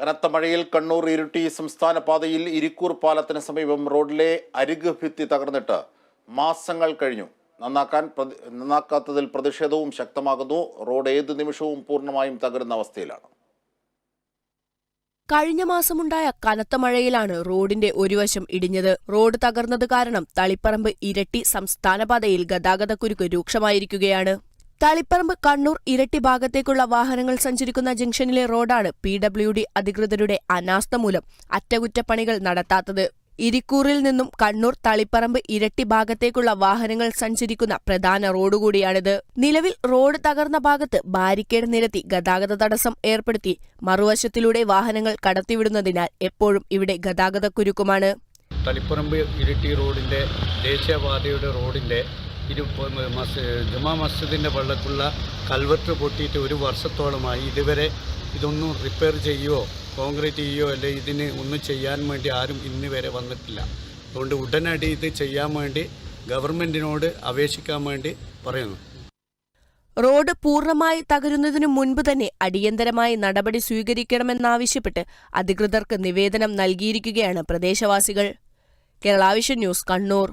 കനത്ത മഴയിൽ കണ്ണൂർ ഇരുട്ടി സംസ്ഥാന പാതയിൽ ഇരിക്കൂർ പാലത്തിന് സമീപം റോഡിലെ അരിക് ഭിത്തി തകർന്നിട്ട് മാസങ്ങൾ കഴിഞ്ഞു. നന്നാക്കാൻ നന്നാക്കാത്തതിൽ പ്രതിഷേധവും ശക്തമാകുന്നു. റോഡ് ഏത് നിമിഷവും പൂർണമായും തകരുന്ന അവസ്ഥയിലാണ്. കഴിഞ്ഞ മാസമുണ്ടായ കനത്ത മഴയിലാണ് റോഡിന്റെ ഒരു വശം ഇടിഞ്ഞത്. റോഡ് തകർന്നത് കാരണം തളിപ്പറമ്പ് ഇരട്ടി സംസ്ഥാനപാതയിൽ ഗതാഗതക്കുരുക്ക് രൂക്ഷമായിരിക്കുകയാണ്. തളിപ്പറമ്പ് കണ്ണൂർ ഇരട്ടി ഭാഗത്തേക്കുള്ള വാഹനങ്ങൾ സഞ്ചരിക്കുന്ന ജംഗ്ഷനിലെ റോഡാണ് പി ഡബ്ല്യു ഡി അധികൃതരുടെ അനാസ്ഥ മൂലം അറ്റകുറ്റപ്പണികൾ നടത്താത്തത്. ഇരിക്കൂറിൽ നിന്നും കണ്ണൂർ തളിപ്പറമ്പ് ഇരട്ടി ഭാഗത്തേക്കുള്ള വാഹനങ്ങൾ സഞ്ചരിക്കുന്ന പ്രധാന റോഡ് കൂടിയാണിത് നിലവിൽ റോഡ് തകർന്ന ഭാഗത്ത് ബാരിക്കേഡ് നിരത്തി ഗതാഗത തടസ്സം ഏർപ്പെടുത്തി മറുവശത്തിലൂടെ വാഹനങ്ങൾ കടത്തിവിടുന്നതിനാൽ എപ്പോഴും ഇവിടെ ഗതാഗതക്കുരുക്കുമാണ്. തളിപ്പറമ്പ് ഇരട്ടി റോഡിന്റെ ദേശീയപാതയുടെ റോഡിന്റെ ഇരു ജമാ മസ്ജിദിന്റെ വെള്ളത്തുള്ള കൽവെട്ട് പൊട്ടിയിട്ട് ഒരു വർഷത്തോളമായി ഇതുവരെ ഇതൊന്നും റിപ്പയർ ചെയ്യുകയോ കോൺക്രീറ്റ് ചെയ്യുകയോ അല്ലെ ഇതിന് ഒന്നും ചെയ്യാൻ വേണ്ടി ആരും ഇന്ന് വരെ വന്നിട്ടില്ല. അതുകൊണ്ട് ഉടനടി ഇത് ചെയ്യാൻ വേണ്ടി ഗവൺമെന്റിനോട് അപേക്ഷിക്കാൻ വേണ്ടി പറയുന്നു. റോഡ് പൂർണമായി തകരുന്നതിനു മുൻപ് തന്നെ അടിയന്തരമായി നടപടി സ്വീകരിക്കണമെന്നാവശ്യപ്പെട്ട് അധികൃതർക്ക് നിവേദനം നൽകിയിരിക്കുകയാണ് പ്രദേശവാസികൾ. കേരളാവിഷൻ ന്യൂസ് കണ്ണൂർ.